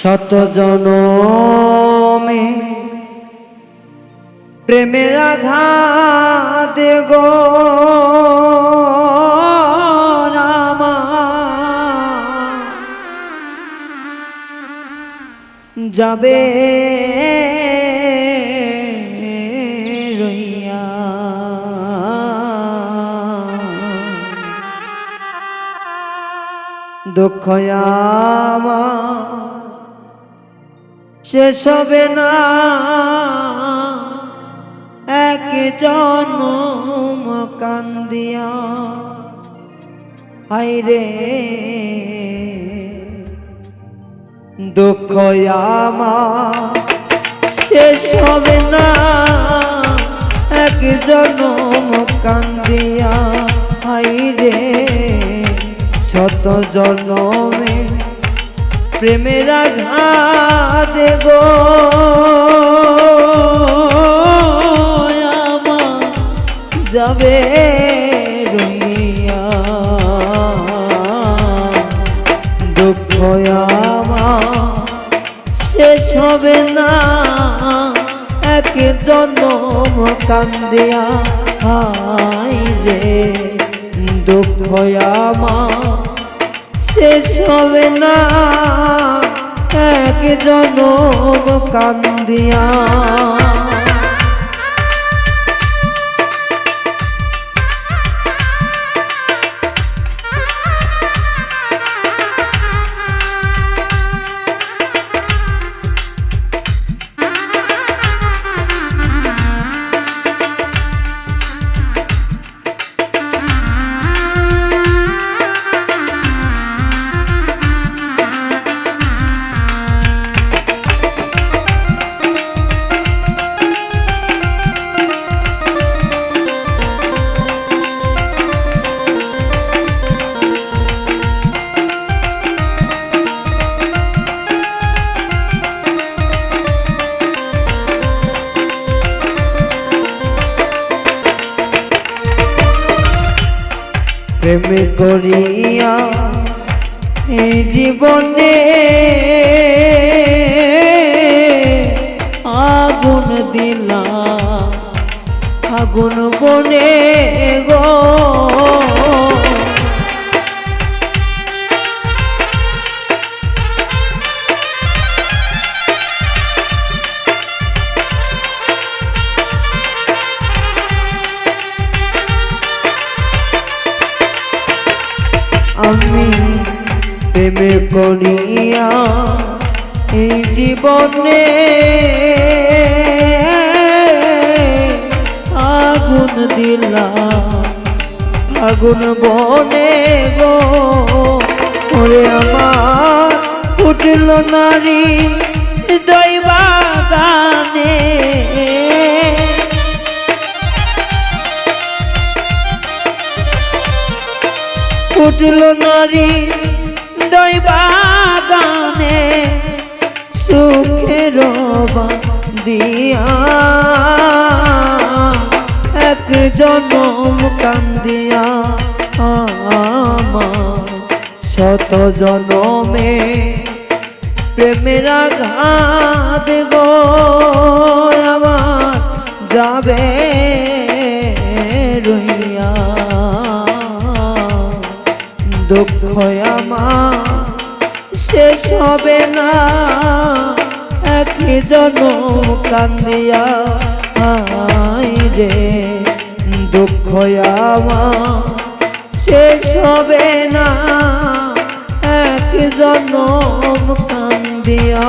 শত জনমে প্রেমের আঘাত গো যাবে রইয়া। দুঃখ আমার শেষ হবে না। এক জন্ম কান্দিয়া। হাইরে দুঃখ আমার শেষ হবে না। এক জন্ম কান্দিয়া। হাইরে শত জন্মে প্রেমের আঘাত গো। যাবে রইয়া দুঃখ আমার শেষ হবে না। এক জন্ম কান্দিয়া হাই রে। দুঃখ আমার শেষ হবে না। এক জনম কান্দিয়া। প্রেম করিয়া এই জীবনে আগুন দিলা আগুন বনে গো। আমি প্রেমে করিয়া এই জীবনে আগুন দিলা আগুন বনে গো। ওরে আমার ফুটল নারী দৈবা ফুটল নারী দৈবাগানে, সুখের দিয়া এক জনম কান্দিয়া আমার শত জনমে প্রেমের আঘাত গো, আমার যাবে রইয়া দুঃখ আমার শেষ হবে না। এক জন কান্দিয়া আই রে দুঃখ আমার শেষ হবে না। এক জনম কান্দিয়া।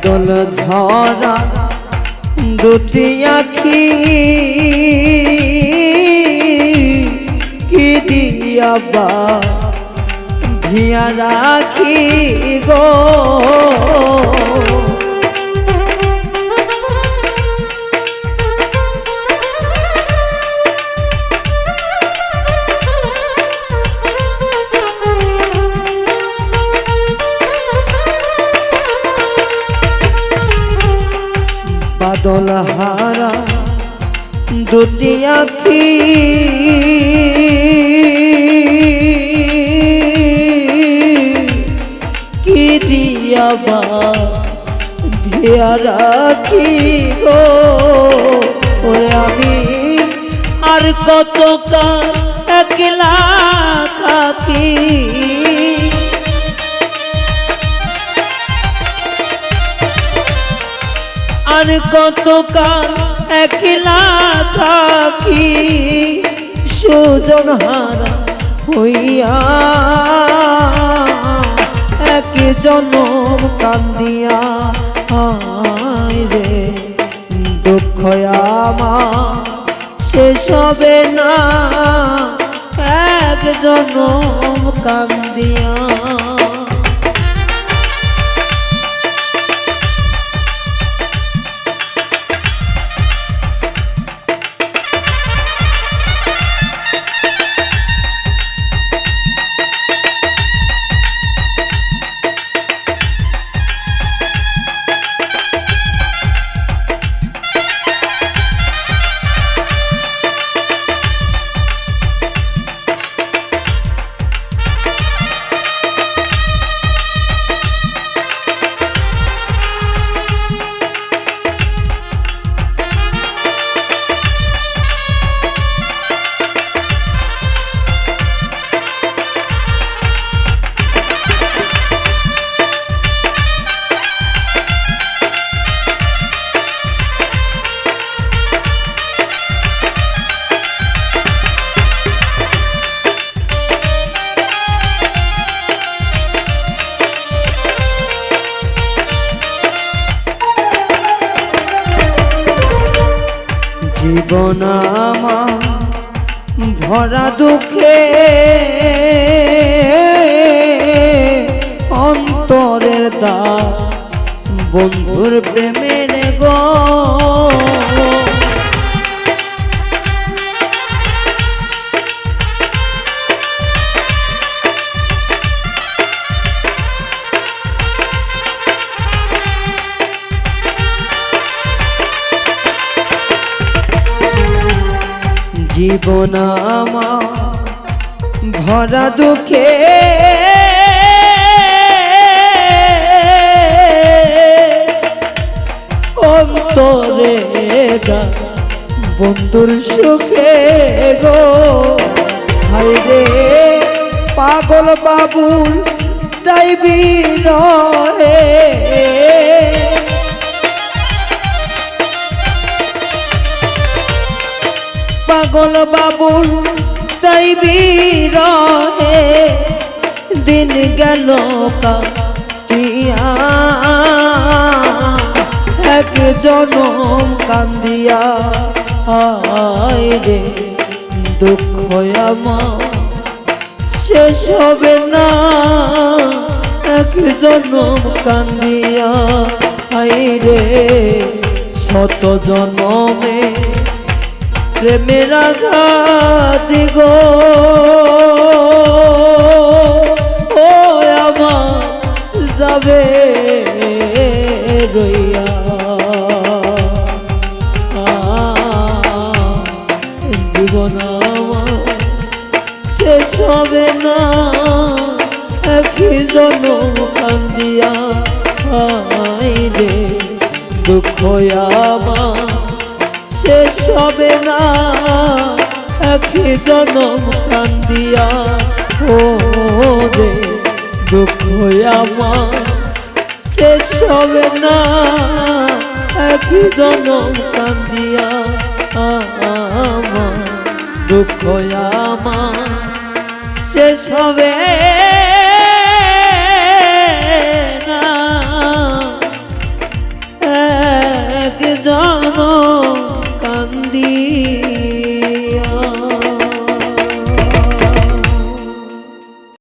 বাদল ঝরা দুটি আখি। কি দিয়া বা ধিয়া রাখি গো? বাদল হারা দুটি আখি। কি দিয়া বা ধিয়া রাখি গো? ওরে আমি আর কত কাল একলা থাকি? আর কতকাল একলা থাকি, সুজন হারা হইয়া এক জনম কান্দিয়া, হায় রে দুঃখ আমার না। এক জনম কান্দিয়া। ভরা দুঃখে অন্তরের দা বন্ধুর প্রেমের গো জীবন আমার ভরা দুঃখে। অন্তরে বন্ধুর সুখে গো। হাই রে পাগল বাবুল দাইবি রহে পাগল বাবুল দৈবী রহে দিন গেল এক জনম কান্দিয়া আয় রে দুঃখ আমার। শেষ হবে না, এক জনম কান্দিয়া আয় রে শত জনমে প্রেমের আঘাত গো। ও আমার যাবে রইয়া। জীবন আমার শেষ হবে না। একই জনম কান্দিয়া। দুঃখ আমার। শেষ হবে না। একই জনম কান্দিয়া, ও রে দুঃখ শেষ হবে না। একই জনম কান্দিয়া শেষ হবে